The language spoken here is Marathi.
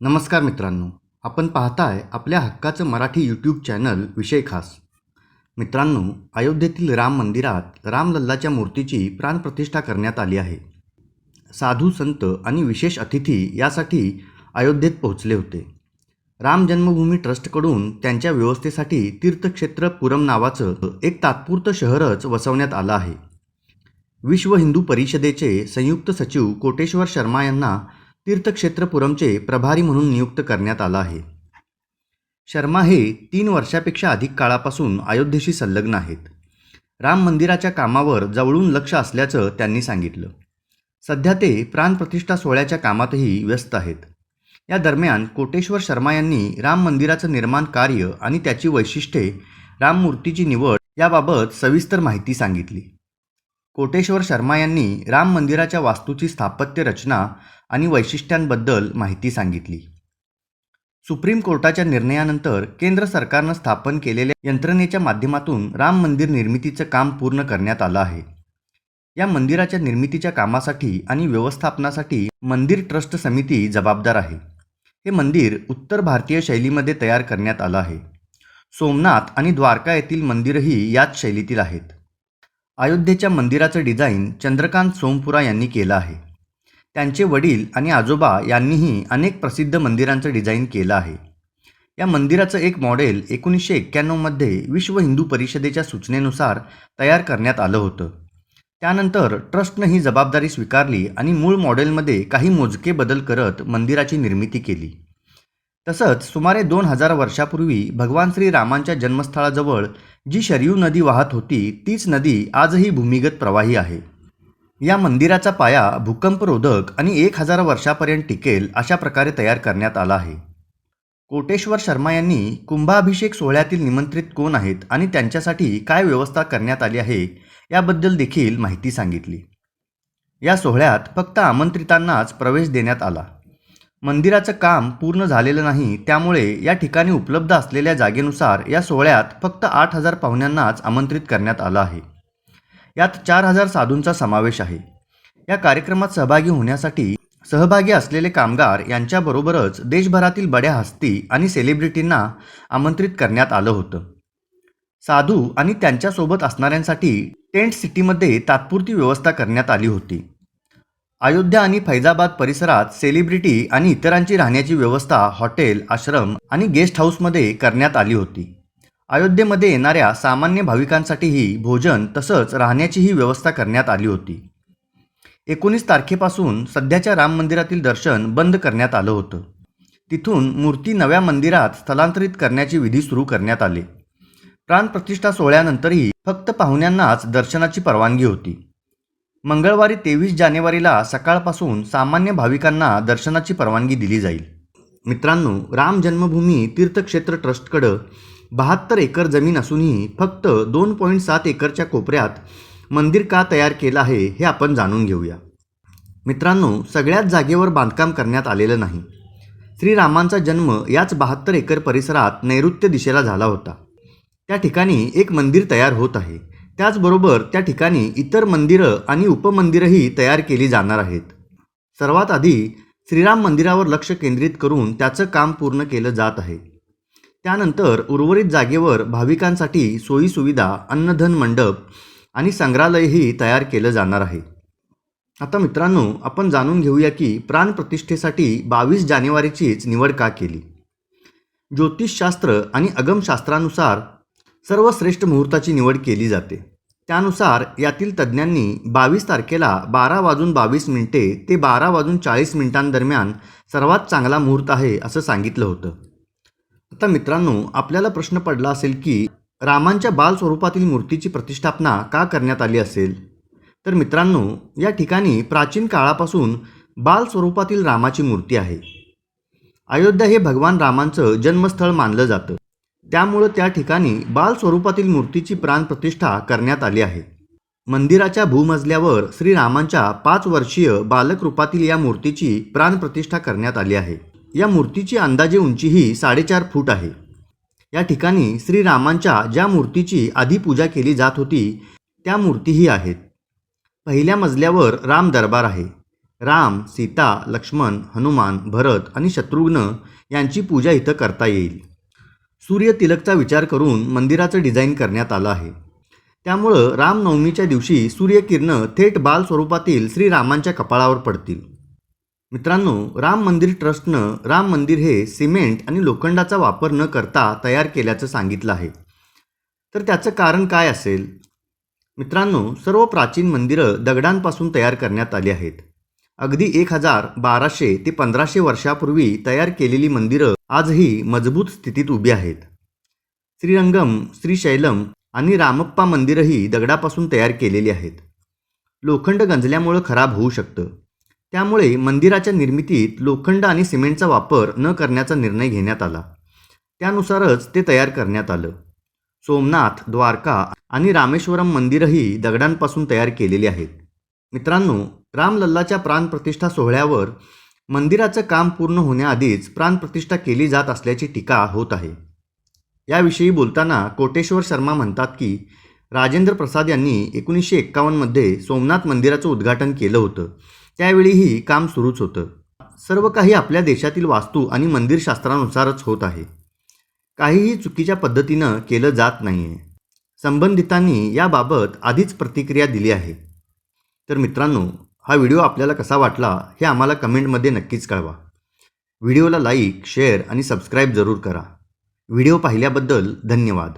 नमस्कार मित्रांनो. आपण पाहताय आपल्या हक्काचं मराठी यूट्यूब चॅनल विषय खास. मित्रांनो अयोध्येतील राम मंदिरात रामलल्लाच्या मूर्तीची प्राणप्रतिष्ठा करण्यात आली आहे. साधू संत आणि विशेष अतिथी यासाठी अयोध्येत पोहोचले होते. राम जन्मभूमी ट्रस्टकडून त्यांच्या व्यवस्थेसाठी तीर्थक्षेत्र पुरम नावाचं एक तात्पुरतं शहरच वसवण्यात आलं आहे. विश्व हिंदू परिषदेचे संयुक्त सचिव कोटेश्वर शर्मा यांना तीर्थक्षेत्रपुरमचे प्रभारी म्हणून नियुक्त करण्यात आलं आहे. शर्मा हे तीन वर्षापेक्षा अधिक काळापासून अयोध्येशी संलग्न आहेत. राम मंदिराच्या कामावर जवळून लक्ष असल्याचं त्यांनी सांगितलं. सध्या ते प्राणप्रतिष्ठा सोहळ्याच्या कामातही व्यस्त आहेत. या दरम्यान कोटेश्वर शर्मा यांनी राम मंदिराचं निर्माण कार्य आणि त्याची वैशिष्ट्ये राममूर्तीची निवड याबाबत सविस्तर माहिती सांगितली. कोटेश्वर शर्मा यांनी राम मंदिराच्या वास्तूची स्थापत्य रचना आणि वैशिष्ट्यांबद्दल माहिती सांगितली. सुप्रीम कोर्टाच्या निर्णयानंतर केंद्र सरकारनं स्थापन केलेल्या यंत्रणेच्या माध्यमातून राम मंदिर निर्मितीचं काम पूर्ण करण्यात आलं आहे. या मंदिराच्या निर्मितीच्या कामासाठी आणि व्यवस्थापनासाठी मंदिर ट्रस्ट समिती जबाबदार आहे. हे मंदिर उत्तर भारतीय शैलीमध्ये तयार करण्यात आलं आहे. सोमनाथ आणि द्वारका येथील मंदिरही याच शैलीतील आहेत. अयोध्येच्या मंदिराचं डिझाईन चंद्रकांत सोमपुरा यांनी केलं आहे. त्यांचे वडील आणि आजोबा यांनीही अनेक प्रसिद्ध मंदिरांचं डिझाईन केलं आहे. या मंदिराचं एक मॉडेल एकोणीसशे एक्क्याण्णवमध्ये विश्व हिंदू परिषदेच्या सूचनेनुसार तयार करण्यात आलं होतं. त्यानंतर ट्रस्टनं ही जबाबदारी स्वीकारली आणि मूळ मॉडेलमध्ये काही मोजके बदल करत मंदिराची निर्मिती केली. तसंच सुमारे दोन हजार वर्षापूर्वी भगवान श्रीरामांच्या जन्मस्थळाजवळ जी शरयू नदी वाहत होती तीच नदी आजही भूमिगत प्रवाही आहे. या मंदिराचा पाया भूकंपरोधक आणि एक हजार वर्षापर्यंत टिकेल अशा प्रकारे तयार करण्यात आला आहे. कोटेश्वर शर्मा यांनी कुंभाभिषेक सोहळ्यातील निमंत्रित कोण आहेत आणि त्यांच्यासाठी काय व्यवस्था करण्यात आली आहे याबद्दल देखील माहिती सांगितली. या सोहळ्यात फक्त आमंत्रितांनाच प्रवेश देण्यात आला. मंदिराचं काम पूर्ण झालेलं नाही त्यामुळे या ठिकाणी उपलब्ध असलेल्या जागेनुसार या सोहळ्यात फक्त आठ हजार पाहुण्यांनाच आमंत्रित करण्यात आलं आहे. यात चार हजार साधूंचा समावेश आहे. या कार्यक्रमात सहभागी होण्यासाठी सहभागी असलेले कामगार यांच्याबरोबरच देशभरातील बड्या हस्ती आणि सेलिब्रिटींना आमंत्रित करण्यात आलं होतं. साधू आणि त्यांच्यासोबत असणाऱ्यांसाठी टेंट सिटीमध्ये तात्पुरती व्यवस्था करण्यात आली होती. अयोध्या आणि फैजाबाद परिसरात सेलिब्रिटी आणि इतरांची राहण्याची व्यवस्था हॉटेल आश्रम आणि गेस्ट हाऊसमध्ये करण्यात आली होती. अयोध्येमध्ये येणाऱ्या सामान्य भाविकांसाठीही भोजन तसंच राहण्याचीही व्यवस्था करण्यात आली होती. एकोणीस तारखेपासून सध्याच्या राम मंदिरातील दर्शन बंद करण्यात आलं होतं. तिथून मूर्ती नव्या मंदिरात स्थलांतरित करण्याची विधी सुरू करण्यात आले. प्राणप्रतिष्ठा सोहळ्यानंतरही फक्त पाहुण्यांनाच दर्शनाची परवानगी होती. मंगळवारी तेवीस जानेवारीला सकाळपासून सामान्य भाविकांना दर्शनाची परवानगी दिली जाईल. मित्रांनो राम जन्मभूमी तीर्थक्षेत्र ट्रस्टकडं बहात्तर एकर जमीन असूनही फक्त दोन पॉईंट सात एकरच्या कोपऱ्यात मंदिर का तयार केलं आहे हे आपण जाणून घेऊया. मित्रांनो सगळ्याच जागेवर बांधकाम करण्यात आलेलं नाही. श्रीरामांचा जन्म याच बहात्तर एकर परिसरात नैऋत्य दिशेला झाला होता. त्या ठिकाणी एक मंदिर तयार होत आहे. त्याचबरोबर त्या ठिकाणी इतर मंदिरं आणि उपमंदिरंही तयार केली जाणार आहेत. सर्वात आधी श्रीराम मंदिरावर लक्ष केंद्रित करून त्याचं काम पूर्ण केलं जात आहे. त्यानंतर उर्वरित जागेवर भाविकांसाठी सोयीसुविधा अन्नधन मंडप आणि संग्रहालयही तयार केलं जाणार आहे. आता मित्रांनो आपण जाणून घेऊया की प्राणप्रतिष्ठेसाठी बावीस जानेवारीचीच निवड का केली? ज्योतिषशास्त्र आणि अगमशास्त्रानुसार सर्वश्रेष्ठ मुहूर्ताची निवड केली जाते. त्यानुसार यातील तज्ज्ञांनी बावीस तारखेला बारा वाजून बावीस मिनिटे ते बारा वाजून चाळीस मिनिटांदरम्यान सर्वात चांगला मुहूर्त आहे असं सांगितलं होतं. आता मित्रांनो आपल्याला प्रश्न पडला असेल की रामांच्या बाल स्वरूपातील मूर्तीची प्रतिष्ठापना का करण्यात आली असेल? तर मित्रांनो या ठिकाणी प्राचीन काळापासून बाल स्वरूपातील रामाची मूर्ती आहे. अयोध्या हे भगवान रामांचं जन्मस्थळ मानलं जातं. त्यामुळं त्या ठिकाणी बाल स्वरूपातील मूर्तीची प्राणप्रतिष्ठा करण्यात आली आहे. मंदिराच्या भूमजल्यावर श्रीरामांच्या पाच वर्षीय बालक रूपातील या मूर्तीची प्राणप्रतिष्ठा करण्यात आली आहे. या मूर्तीची अंदाजे उंचीही साडेचार फूट आहे. या ठिकाणी श्रीरामांच्या ज्या मूर्तीची आधी पूजा केली जात होती त्या मूर्तीही आहेत. पहिल्या मजल्यावर राम दरबार आहे. राम सीता लक्ष्मण हनुमान भरत आणि शत्रुघ्न यांची पूजा इथं करता येईल. सूर्य तिलकचा विचार करून मंदिराचं डिझाईन करण्यात आलं आहे. त्यामुळं रामनवमीच्या दिवशी सूर्यकिरणं थेट बाल स्वरूपातील श्रीरामांच्या कपाळावर पडतील. मित्रांनो राम मंदिर ट्रस्टनं राम मंदिर हे सिमेंट आणि लोखंडाचा वापर न करता तयार केल्याचं सांगितलं आहे. तर त्याचं कारण काय असेल? मित्रांनो सर्व प्राचीन मंदिरं दगडांपासून तयार करण्यात आली आहेत. अगदी एक हजार बाराशे ते पंधराशे वर्षापूर्वी तयार केलेली मंदिरं आजही मजबूत स्थितीत उभी आहेत. श्रीरंगम श्रीशैलम आणि रामप्पा मंदिरही दगडापासून तयार केलेली आहेत. लोखंड गंजल्यामुळं खराब होऊ शकतं. त्यामुळे मंदिराच्या निर्मितीत लोखंड आणि सिमेंटचा वापर न करण्याचा निर्णय घेण्यात आला. त्यानुसारच ते तयार करण्यात आलं. सोमनाथ द्वारका आणि रामेश्वरम मंदिरही दगडांपासून तयार केलेली आहेत. मित्रांनो रामलल्लाच्या प्राणप्रतिष्ठा सोहळ्यावर मंदिराचं काम पूर्ण होण्याआधीच प्राणप्रतिष्ठा केली जात असल्याची टीका होत आहे. याविषयी बोलताना कोटेश्वर शर्मा म्हणतात की राजेंद्र प्रसाद यांनी एकोणीसशे एक्कावन्नमध्ये सोमनाथ मंदिराचं उद्घाटन केलं होतं. त्यावेळीही काम सुरूच होतं. सर्व काही आपल्या देशातील वास्तू आणि मंदिरशास्त्रानुसारच होत आहे. काहीही चुकीच्या पद्धतीनं केलं जात नाही आहे संबंधितांनी याबाबत आधीच प्रतिक्रिया दिली आहे. तर मित्रांनो हा व्हिडिओ आपल्याला कसा वाटला हे आम्हाला कमेंटमध्ये नक्कीच कळवा. व्हिडिओला लाईक शेअर आणि सबस्क्राईब जरूर करा. व्हिडिओ पाहिल्याबद्दल धन्यवाद.